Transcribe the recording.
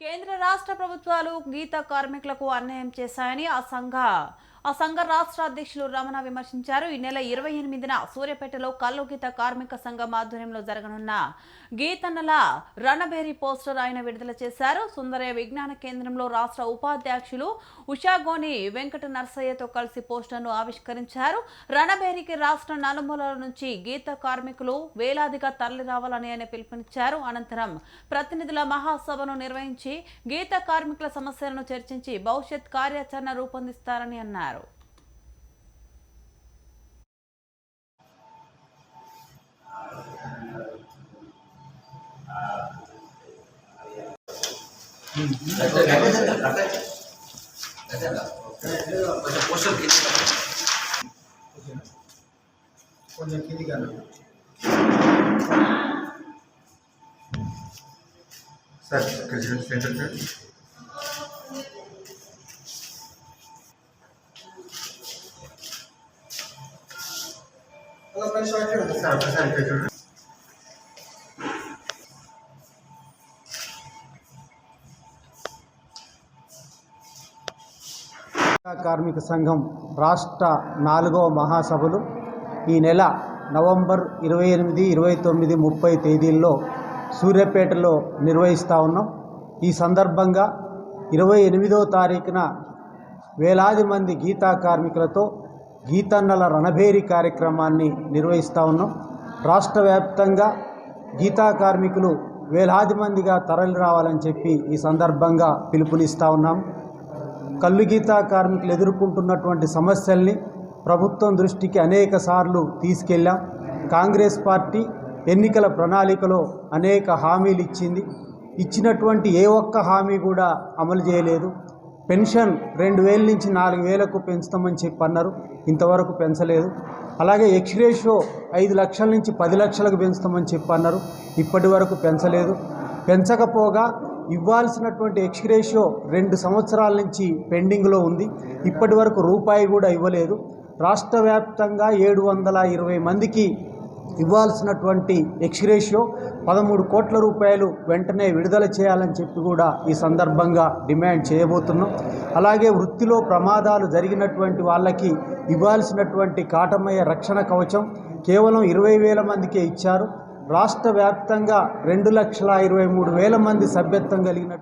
కేంద్ర రాష్ట్ర ప్రభుత్వాలు గీత కార్మికులకు అన్యాయం చేశాయని ఆ సంఘ ఆ సంఘ రాష్ట్ర అధ్యక్షులు రమణ విమర్శించారు. ఈ నెల ఇరవై ఎనిమిదిన సూర్యాపేటలో కల్లు గీత కార్మిక సంఘం ఆధ్వర్యంలో జరగనున్న గీతన్నల రణబేరి పోస్టర్ ఆయన విడుదల చేశారు. సుందరయ్య విజ్ఞాన కేంద్రంలో రాష్ట్ర ఉపాధ్యక్షులు ఉషాగోని వెంకట నర్సయ్యతో కలిసి పోస్టర్ను ఆవిష్కరించారు. రణబేరికి రాష్ట్ర నలుమూలల నుంచి గీత కార్మికులు వేలాదిగా తరలి రావాలని ఆయన పిలుపునిచ్చారు. అనంతరం ప్రతినిధుల మహాసభను నిర్వహించి గీత కార్మికుల సమస్యలను చర్చించి భవిష్యత్ కార్యాచరణ రూపొందిస్తారని అన్నారు. కొంచెం పోస్టర్ కింద కొంచెం కిందికి అన్న సార్ ఇక్కడ చూడండి సెంటర్ సార్ అలా పని షార్ట్ చేయండి. సార్ కార్మిక సంఘం రాష్ట్ర నాలుగవ మహాసభలు ఈ నెల నవంబర్ ఇరవై ఎనిమిది ఇరవై తొమ్మిది ముప్పై తేదీల్లో సూర్యాపేటలో నిర్వహిస్తూ ఉన్నాం. ఈ సందర్భంగా ఇరవై ఎనిమిదో తారీఖున వేలాది మంది గీతా కార్మికులతో గీతన్నల రణభేరి కార్యక్రమాన్ని నిర్వహిస్తూ ఉన్నాం. రాష్ట్ర వ్యాప్తంగా గీతా కార్మికులు వేలాది మందిగా తరలి రావాలని చెప్పి ఈ సందర్భంగా పిలుపునిస్తూ ఉన్నాం. కల్లుగీత కార్మికులు ఎదుర్కొంటున్నటువంటి సమస్యల్ని ప్రభుత్వం దృష్టికి అనేక సార్లు తీసుకెళ్ళాం. కాంగ్రెస్ పార్టీ ఎన్నికల ప్రణాళికలో అనేక హామీలు ఇచ్చింది. ఇచ్చినటువంటి ఏ ఒక్క హామీ కూడా అమలు చేయలేదు. పెన్షన్ రెండు వేల నుంచి నాలుగు వేలకు పెంచుతామని చెప్పి అన్నారు. ఇంతవరకు పెంచలేదు. అలాగే ఎక్స్రేషో ఐదు లక్షల నుంచి పది లక్షలకు పెంచుతామని చెప్పి అన్నారు. ఇప్పటి వరకు పెంచలేదు. పెంచకపోగా ఇవ్వాల్సినటువంటి ఎక్స్గ్రేషియో రెండు సంవత్సరాల నుంచి పెండింగ్లో ఉంది. ఇప్పటి వరకు రూపాయి కూడా ఇవ్వలేదు. రాష్ట్ర వ్యాప్తంగా ఏడు వందల ఇరవై మందికి ఇవ్వాల్సినటువంటి ఎక్స్గ్రేషియో పదమూడు కోట్ల రూపాయలు వెంటనే విడుదల చేయాలని చెప్పి కూడా ఈ సందర్భంగా డిమాండ్ చేయబోతున్నాం. అలాగే వృత్తిలో ప్రమాదాలు జరిగినటువంటి వాళ్ళకి ఇవ్వాల్సినటువంటి కాటమయ్య రక్షణ కవచం కేవలం ఇరవై వేల మందికే ఇచ్చారు. రాష్ట్ర వ్యాప్తంగా రెండు లక్షల ఇరవై మూడు వేల మంది సభ్యత్వం కలిగినట్టు